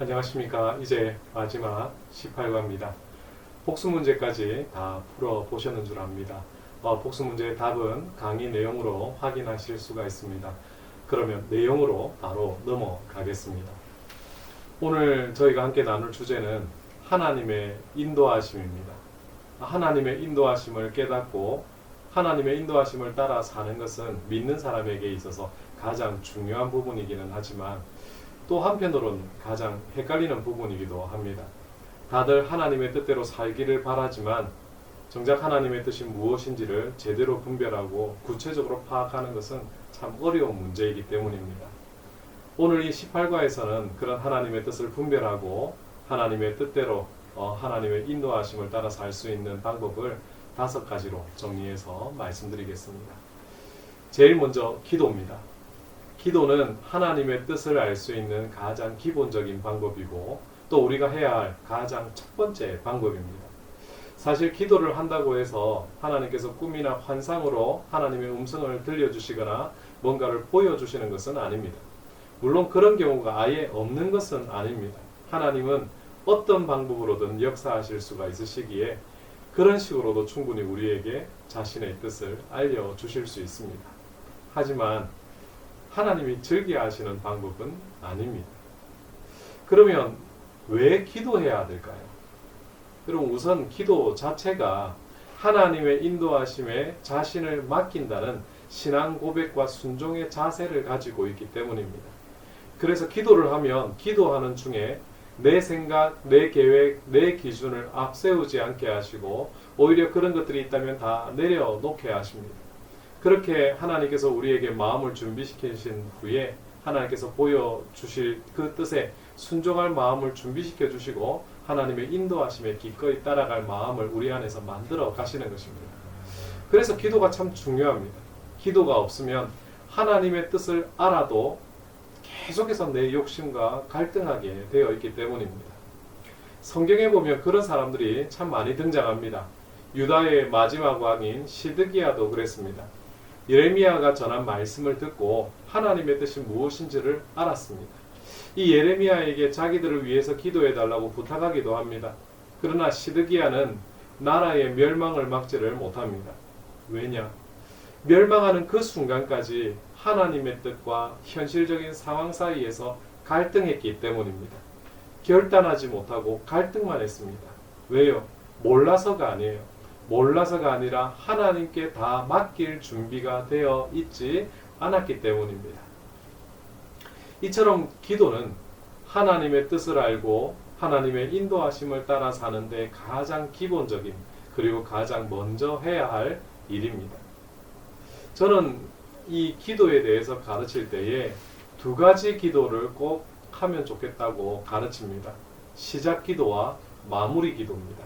안녕하십니까. 이제 마지막 18과입니다. 복수 문제까지 다 풀어보셨는 줄 압니다. 어, 복수 문제의 답은 강의 내용으로 확인하실 수가 있습니다. 그러면 내용으로 바로 넘어가겠습니다. 오늘 저희가 함께 나눌 주제는 하나님의 인도하심입니다. 하나님의 인도하심을 깨닫고 하나님의 인도하심을 따라 사는 것은 믿는 사람에게 있어서 가장 중요한 부분이기는 하지만 또 한편으로는 가장 헷갈리는 부분이기도 합니다. 다들 하나님의 뜻대로 살기를 바라지만 정작 하나님의 뜻이 무엇인지를 제대로 분별하고 구체적으로 파악하는 것은 참 어려운 문제이기 때문입니다. 오늘 이 18과에서는 그런 하나님의 뜻을 분별하고 하나님의 뜻대로 어, 하나님의 인도하심을 따라 살 수 있는 방법을 다섯 가지로 정리해서 말씀드리겠습니다. 제일 먼저 기도입니다. 기도는 하나님의 뜻을 알 수 있는 가장 기본적인 방법이고 또 우리가 해야 할 가장 첫 번째 방법입니다. 사실 기도를 한다고 해서 하나님께서 꿈이나 환상으로 하나님의 음성을 들려주시거나 뭔가를 보여주시는 것은 아닙니다. 물론 그런 경우가 아예 없는 것은 아닙니다. 하나님은 어떤 방법으로든 역사하실 수가 있으시기에 그런 식으로도 충분히 우리에게 자신의 뜻을 알려주실 수 있습니다. 하지만 하나님이 즐겨하시는 방법은 아닙니다. 그러면 왜 기도해야 될까요? 그럼 우선 기도 자체가 하나님의 인도하심에 자신을 맡긴다는 신앙 고백과 순종의 자세를 가지고 있기 때문입니다. 그래서 기도를 하면 기도하는 중에 내 생각, 내 계획, 내 기준을 앞세우지 않게 하시고 오히려 그런 것들이 있다면 다 내려놓게 하십니다. 그렇게 하나님께서 우리에게 마음을 준비시키신 후에 하나님께서 보여주실 그 뜻에 순종할 마음을 준비시켜 주시고 하나님의 인도하심에 기꺼이 따라갈 마음을 우리 안에서 만들어 가시는 것입니다. 그래서 기도가 참 중요합니다. 기도가 없으면 하나님의 뜻을 알아도 계속해서 내 욕심과 갈등하게 되어 있기 때문입니다. 성경에 보면 그런 사람들이 참 많이 등장합니다. 유다의 마지막 왕인 시드기야도 그랬습니다. 예레미야가 전한 말씀을 듣고 하나님의 뜻이 무엇인지를 알았습니다. 이 예레미야에게 자기들을 위해서 기도해 달라고 부탁하기도 합니다. 그러나 시드기야는 나라의 멸망을 막지를 못합니다. 왜냐? 멸망하는 그 순간까지 하나님의 뜻과 현실적인 상황 사이에서 갈등했기 때문입니다. 결단하지 못하고 갈등만 했습니다. 왜요? 몰라서가 아니에요. 몰라서가 아니라 하나님께 다 맡길 준비가 되어 있지 않았기 때문입니다. 이처럼 기도는 하나님의 뜻을 알고 하나님의 인도하심을 따라 사는데 가장 기본적인 그리고 가장 먼저 해야 할 일입니다. 저는 이 기도에 대해서 가르칠 때에 두 가지 기도를 꼭 하면 좋겠다고 가르칩니다. 시작 기도와 마무리 기도입니다.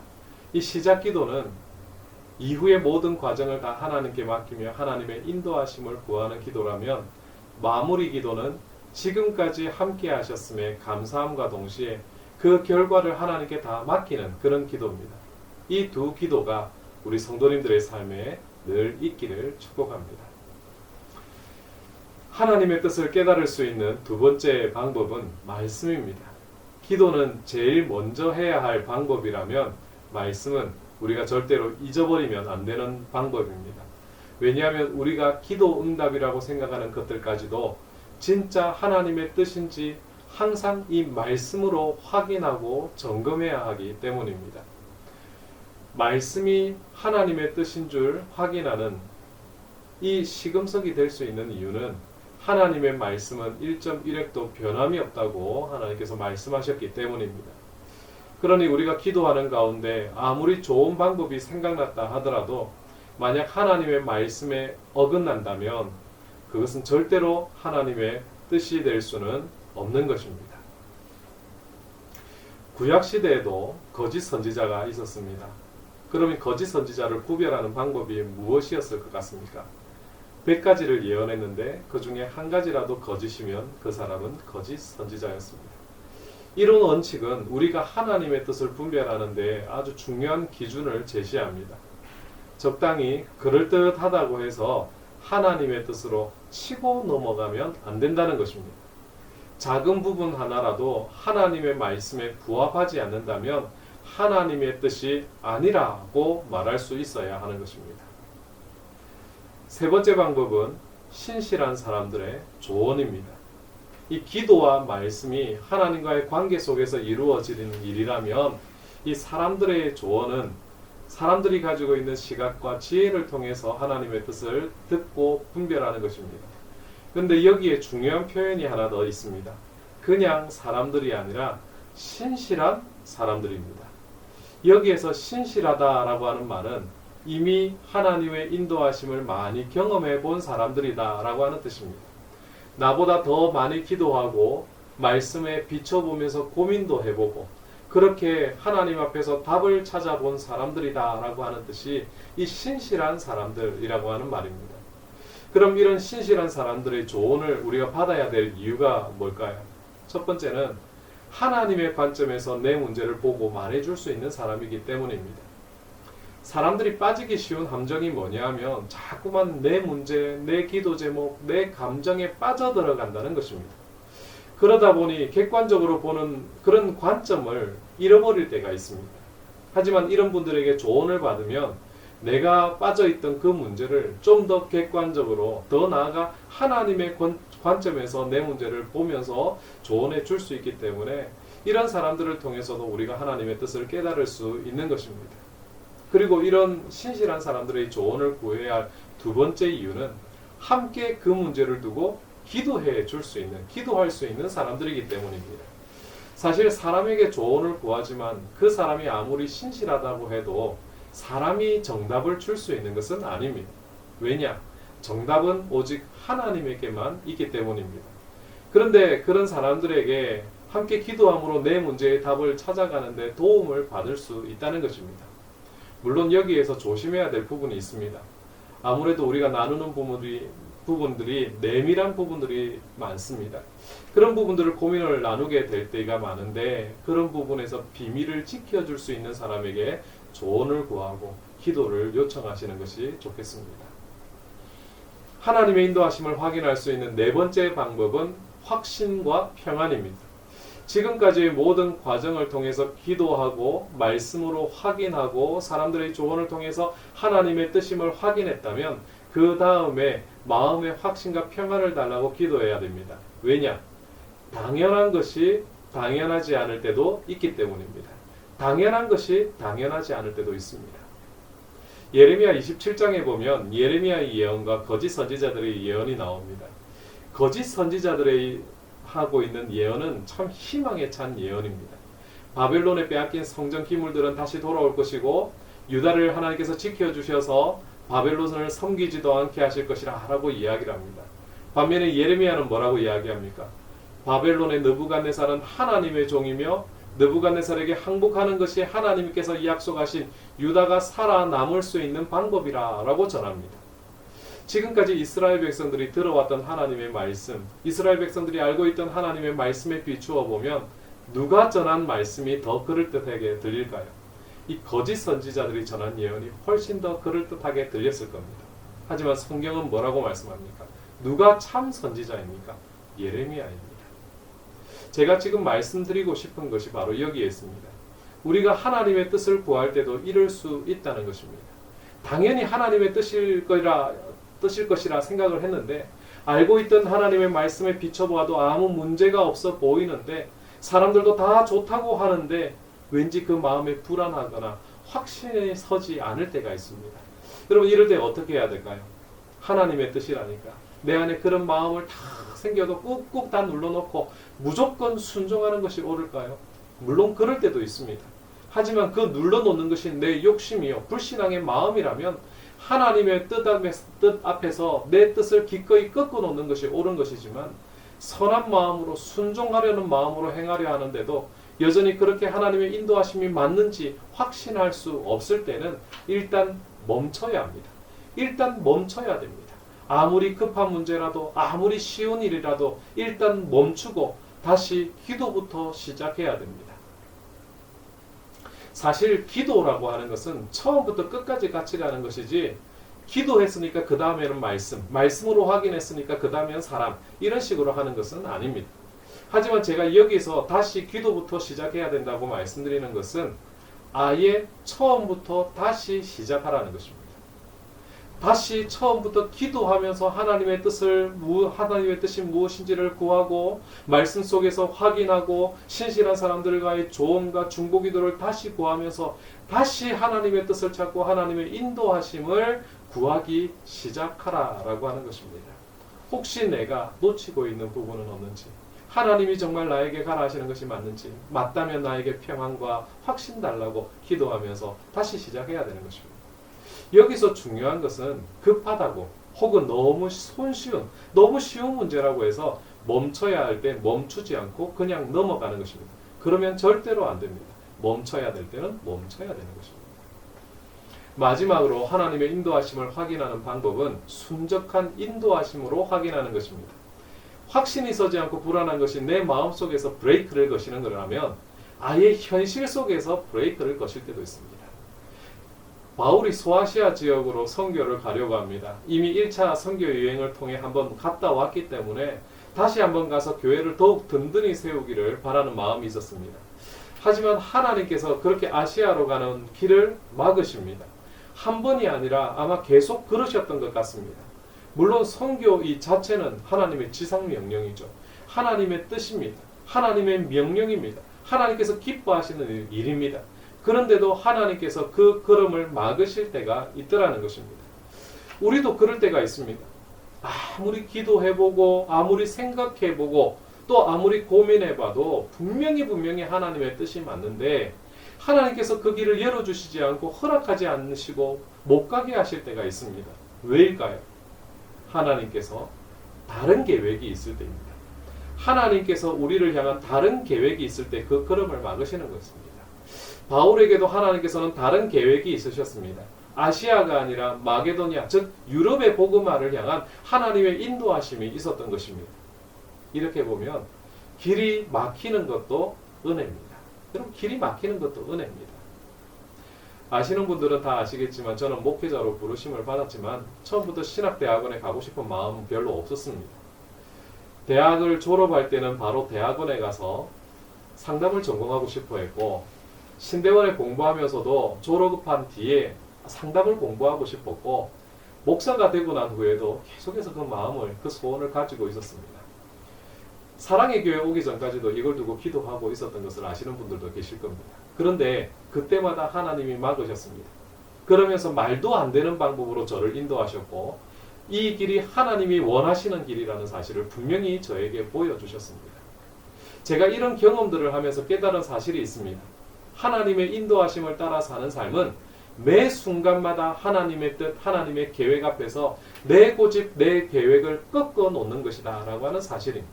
이 시작 기도는 이후의 모든 과정을 다 하나님께 맡기며 하나님의 인도하심을 구하는 기도라면 마무리 기도는 지금까지 함께 하셨음에 감사함과 동시에 그 결과를 하나님께 다 맡기는 그런 기도입니다. 이 두 기도가 우리 성도님들의 삶에 늘 있기를 축복합니다. 하나님의 뜻을 깨달을 수 있는 두 번째 방법은 말씀입니다. 기도는 제일 먼저 해야 할 방법이라면 말씀은 우리가 절대로 잊어버리면 안 되는 방법입니다. 왜냐하면 우리가 기도 응답이라고 생각하는 것들까지도 진짜 하나님의 뜻인지 항상 이 말씀으로 확인하고 점검해야 하기 때문입니다. 말씀이 하나님의 뜻인 줄 확인하는 이 시금석이 될 수 있는 이유는 하나님의 말씀은 1.1획도 변함이 없다고 하나님께서 말씀하셨기 때문입니다. 그러니 우리가 기도하는 가운데 아무리 좋은 방법이 생각났다 하더라도 만약 하나님의 말씀에 어긋난다면 그것은 절대로 하나님의 뜻이 될 수는 없는 것입니다. 구약 시대에도 거짓 선지자가 있었습니다. 그러면 거짓 선지자를 구별하는 방법이 무엇이었을 것 같습니까? 100가지를 예언했는데 그 중에 한 가지라도 거짓이면 그 사람은 거짓 선지자였습니다. 이런 원칙은 우리가 하나님의 뜻을 분별하는데 아주 중요한 기준을 제시합니다. 적당히 그럴듯하다고 해서 하나님의 뜻으로 치고 넘어가면 안 된다는 것입니다. 작은 부분 하나라도 하나님의 말씀에 부합하지 않는다면 하나님의 뜻이 아니라고 말할 수 있어야 하는 것입니다. 세 번째 방법은 신실한 사람들의 조언입니다. 이 기도와 말씀이 하나님과의 관계 속에서 이루어지는 일이라면 이 사람들의 조언은 사람들이 가지고 있는 시각과 지혜를 통해서 하나님의 뜻을 듣고 분별하는 것입니다. 근데 여기에 중요한 표현이 하나 더 있습니다. 그냥 사람들이 아니라 신실한 사람들입니다. 여기에서 신실하다라고 하는 말은 이미 하나님의 인도하심을 많이 경험해 본 사람들이다라고 하는 뜻입니다. 나보다 더 많이 기도하고 말씀에 비춰보면서 고민도 해보고 그렇게 하나님 앞에서 답을 찾아본 사람들이다라고 하는 뜻이 이 신실한 사람들이라고 하는 말입니다. 그럼 이런 신실한 사람들의 조언을 우리가 받아야 될 이유가 뭘까요? 첫 번째는 하나님의 관점에서 내 문제를 보고 말해줄 수 있는 사람이기 때문입니다. 사람들이 빠지기 쉬운 함정이 뭐냐 하면 자꾸만 내 문제, 내 기도 제목, 내 감정에 빠져들어간다는 것입니다. 그러다 보니 객관적으로 보는 그런 관점을 잃어버릴 때가 있습니다. 하지만 이런 분들에게 조언을 받으면 내가 빠져있던 그 문제를 좀 더 객관적으로 더 나아가 하나님의 관, 관점에서 내 문제를 보면서 조언해 줄 수 있기 때문에 이런 사람들을 통해서도 우리가 하나님의 뜻을 깨달을 수 있는 것입니다. 그리고 이런 신실한 사람들의 조언을 구해야 할 두 번째 이유는 함께 그 문제를 두고 기도해 줄 수 있는, 기도할 수 있는 사람들이기 때문입니다. 사실 사람에게 조언을 구하지만 그 사람이 아무리 신실하다고 해도 사람이 정답을 줄 수 있는 것은 아닙니다. 왜냐? 정답은 오직 하나님에게만 있기 때문입니다. 그런데 그런 사람들에게 함께 기도함으로 내 문제의 답을 찾아가는데 도움을 받을 수 있다는 것입니다. 물론 여기에서 조심해야 될 부분이 있습니다. 아무래도 우리가 나누는 부분들이, 부분들이 내밀한 부분들이 많습니다. 그런 부분들을 고민을 나누게 될 때가 많은데 그런 부분에서 비밀을 지켜줄 수 있는 사람에게 조언을 구하고 기도를 요청하시는 것이 좋겠습니다. 하나님의 인도하심을 확인할 수 있는 네 번째 방법은 확신과 평안입니다. 지금까지의 모든 과정을 통해서 기도하고 말씀으로 확인하고 사람들의 조언을 통해서 하나님의 뜻임을 확인했다면 그 다음에 마음의 확신과 평안을 달라고 기도해야 됩니다. 왜냐? 당연한 것이 당연하지 않을 때도 있기 때문입니다. 당연한 것이 당연하지 않을 때도 있습니다. 예레미야 27장에 보면 예레미야의 예언과 거짓 선지자들의 예언이 나옵니다. 거짓 선지자들의 하고 있는 예언은 참 희망에 찬 예언입니다. 바벨론에 빼앗긴 성전 기물들은 다시 돌아올 것이고 유다를 하나님께서 지켜 주셔서 바벨론을 섬기지도 않게 하실 것이라 라고 이야기를 합니다. 반면에 예레미야는 뭐라고 이야기합니까? 바벨론의 느부갓네살은 하나님의 종이며 느부갓네살에게 항복하는 것이 하나님께서 약속하신 유다가 살아남을 수 있는 방법이라라고 전합니다. 지금까지 이스라엘 백성들이 들어왔던 하나님의 말씀, 이스라엘 백성들이 알고 있던 하나님의 말씀에 비추어 보면 누가 전한 말씀이 더 그럴듯하게 들릴까요? 이 거짓 선지자들이 전한 예언이 훨씬 더 그럴듯하게 들렸을 겁니다. 하지만 성경은 뭐라고 말씀합니까? 누가 참 선지자입니까? 예레미야입니다. 제가 지금 말씀드리고 싶은 것이 바로 여기에 있습니다. 우리가 하나님의 뜻을 구할 때도 이럴 수 있다는 것입니다. 당연히 하나님의 뜻일 거라 뜻일 것이라 생각을 했는데 알고 있던 하나님의 말씀에 비춰보아도 아무 문제가 없어 보이는데 사람들도 다 좋다고 하는데 왠지 그 마음에 불안하거나 확신에 서지 않을 때가 있습니다. 여러분 이럴 때 어떻게 해야 될까요? 하나님의 뜻이라니까 내 안에 그런 마음을 다 생겨도 꾹꾹 다 눌러놓고 무조건 순종하는 것이 옳을까요? 물론 그럴 때도 있습니다. 하지만 그 눌러놓는 것이 내 욕심이요 불신앙의 마음이라면 하나님의 뜻, 앞에, 뜻 앞에서 내 뜻을 기꺼이 꺾어 놓는 것이 옳은 것이지만 선한 마음으로 순종하려는 마음으로 행하려 하는데도 여전히 그렇게 하나님의 인도하심이 맞는지 확신할 수 없을 때는 일단 멈춰야 합니다. 일단 멈춰야 됩니다. 아무리 급한 문제라도 아무리 쉬운 일이라도 일단 멈추고 다시 기도부터 시작해야 됩니다. 사실 기도라고 하는 것은 처음부터 끝까지 같이 가는 것이지 기도했으니까 그 다음에는 말씀, 말씀으로 확인했으니까 그 다음에는 사람 이런 식으로 하는 것은 아닙니다. 하지만 제가 여기서 다시 기도부터 시작해야 된다고 말씀드리는 것은 아예 처음부터 다시 시작하라는 것입니다. 다시 처음부터 기도하면서 하나님의 뜻을 무- 하나님의 뜻이 무엇인지를 구하고 말씀 속에서 확인하고 신실한 사람들과의 조언과 중보기도를 다시 구하면서 다시 하나님의 뜻을 찾고 하나님의 인도하심을 구하기 시작하라라고 하는 것입니다. 혹시 내가 놓치고 있는 부분은 없는지 하나님이 정말 나에게 가라 하시는 것이 맞는지 맞다면 나에게 평안과 확신 달라고 기도하면서 다시 시작해야 되는 것입니다. 여기서 중요한 것은 급하다고 혹은 너무 손쉬운 너무 쉬운 문제라고 해서 멈춰야 할 때 멈추지 않고 그냥 넘어가는 것입니다. 그러면 절대로 안 됩니다. 멈춰야 될 때는 멈춰야 되는 것입니다. 마지막으로 하나님의 인도하심을 확인하는 방법은 순적한 인도하심으로 확인하는 것입니다. 확신이 서지 않고 불안한 것이 내 마음 속에서 브레이크를 거시는 거라면 아예 현실 속에서 브레이크를 거실 때도 있습니다. 바울이 소아시아 지역으로 선교를 가려고 합니다. 이미 1차 선교 여행을 통해 한번 갔다 왔기 때문에 다시 한번 가서 교회를 더욱 든든히 세우기를 바라는 마음이 있었습니다. 하지만 하나님께서 그렇게 아시아로 가는 길을 막으십니다. 한 번이 아니라 아마 계속 그러셨던 것 같습니다. 물론 선교 이 자체는 하나님의 지상 명령이죠. 하나님의 뜻입니다. 하나님의 명령입니다. 하나님께서 기뻐하시는 일입니다. 그런데도 하나님께서 그 걸음을 막으실 때가 있더라는 것입니다. 우리도 그럴 때가 있습니다. 아무리 기도해보고 아무리 생각해보고 또 아무리 고민해봐도 분명히 분명히 하나님의 뜻이 맞는데 하나님께서 그 길을 열어주시지 않고 허락하지 않으시고 못 가게 하실 때가 있습니다. 왜일까요? 하나님께서 다른 계획이 있을 때입니다. 하나님께서 우리를 향한 다른 계획이 있을 때 그 걸음을 막으시는 것입니다. 바울에게도 하나님께서는 다른 계획이 있으셨습니다. 아시아가 아니라 마게도니아, 즉 유럽의 복음화를 향한 하나님의 인도하심이 있었던 것입니다. 이렇게 보면 길이 막히는 것도 은혜입니다. 여러분 길이 막히는 것도 은혜입니다. 아시는 분들은 다 아시겠지만 저는 목회자로 부르심을 받았지만 처음부터 신학대학원에 가고 싶은 마음은 별로 없었습니다. 대학을 졸업할 때는 바로 대학원에 가서 상담을 전공하고 싶어 했고 신대원에 공부하면서도 졸업한 뒤에 상담을 공부하고 싶었고 목사가 되고 난 후에도 계속해서 그 마음을 그 소원을 가지고 있었습니다. 사랑의 교회 오기 전까지도 이걸 두고 기도하고 있었던 것을 아시는 분들도 계실 겁니다. 그런데 그때마다 하나님이 막으셨습니다. 그러면서 말도 안 되는 방법으로 저를 인도하셨고 이 길이 하나님이 원하시는 길이라는 사실을 분명히 저에게 보여주셨습니다. 제가 이런 경험들을 하면서 깨달은 사실이 있습니다. 하나님의 인도하심을 따라 사는 삶은 매 순간마다 하나님의 뜻, 하나님의 계획 앞에서 내 고집, 내 계획을 꺾어 놓는 것이다 라고 하는 사실입니다.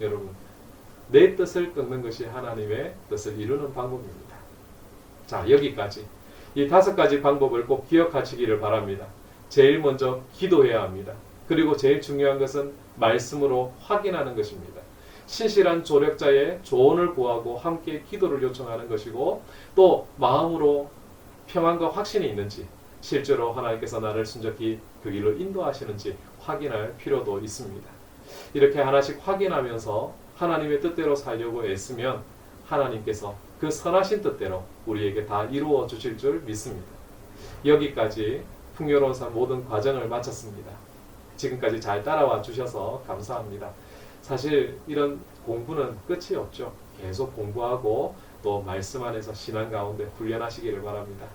여러분, 내 뜻을 끊는 것이 하나님의 뜻을 이루는 방법입니다. 자, 여기까지. 이 다섯 가지 방법을 꼭 기억하시기를 바랍니다. 제일 먼저 기도해야 합니다. 그리고 제일 중요한 것은 말씀으로 확인하는 것입니다. 신실한 조력자의 조언을 구하고 함께 기도를 요청하는 것이고 또 마음으로 평안과 확신이 있는지 실제로 하나님께서 나를 순적히 그 길로 인도하시는지 확인할 필요도 있습니다. 이렇게 하나씩 확인하면서 하나님의 뜻대로 살려고 애쓰면 하나님께서 그 선하신 뜻대로 우리에게 다 이루어 주실 줄 믿습니다. 여기까지 풍요로운사 모든 과정을 마쳤습니다. 지금까지 잘 따라와 주셔서 감사합니다. 사실 이런 공부는 끝이 없죠. 계속 공부하고 또 말씀 안에서 신앙 가운데 훈련하시기를 바랍니다.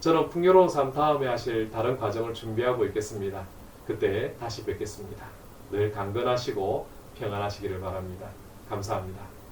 저는 풍요로운 삶 다음에 하실 다른 과정을 준비하고 있겠습니다. 그때 다시 뵙겠습니다. 늘 강건하시고 평안하시기를 바랍니다. 감사합니다.